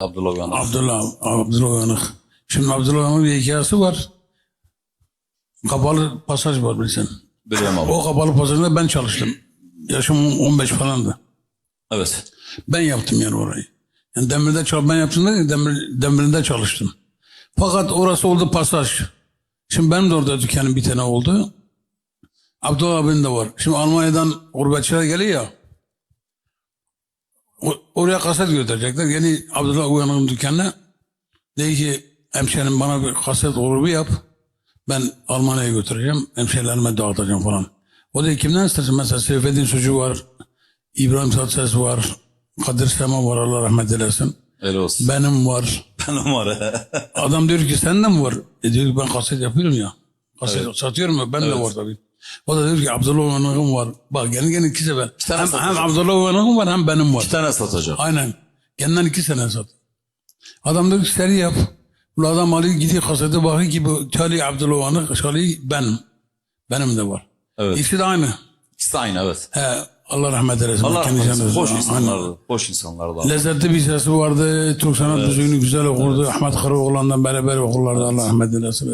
Abdullah Uyanık. Abdullah, Abdullah Uyanık. Şimdi Abdullah Uyanık'ın bir hikayesi var. Kapalı pasaj var bilsen. Biliyorum abi. O kapalı pasajda ben çalıştım. Yaşım 15 falandı. Evet. Ben yaptım yani orayı. Yani demirde çal ben yaptım da demir, demirinde çalıştım. Fakat orası oldu pasaj. Şimdi benim de orada dükkanım bir tane oldu. Abdullah abinin de var. Şimdi Almanya'dan gurbetçiler geliyor ya. O- oraya kaset götürecekler. Yeni Abdullah Uyanık'ın dükkanına. Dedi ki hemşerim bana bir kaset grubu yap. Ben Almanya'ya götüreceğim. Hemşerilerime dağıtacağım falan. O dedi kimden istersin? Mesela Seyfettin Sucu var. İbrahim Tatlıses var. Kadir Sema var Allah rahmet eylesin. Öyle olsun. Benim var. Benim var. Adam diyor ki sende mi var? E diyor ki ben kaset yapıyorum ya. Kaset satıyorum ya ben de var tabii. O da diyor ki Abdullah Uyanık'ım var. Bak gene gene iki sefer. tane Hem, satacak. hem Abdullah Uyanık'ım var hem benim var. Bir tane satacak. Aynen. Kendinden iki sene sat. Adam diyor ki seri yap. Bu adam alıyor gidiyor kasete bakıyor ki bu Charlie Abdullah Uyanık, Charlie benim. Benim de var. Evet. İkisi de aynı. İkisi de aynı evet. He, Allah rahmet eylesin. Allah rahmet eylesin. Aynen. insanlardı. Boş insanlardı. Lezzetli bir sesi vardı. Türk sanat müziğini güzel okurdu. Ahmet Karaoğlan'dan beraber okurlardı. Allah rahmet eylesin.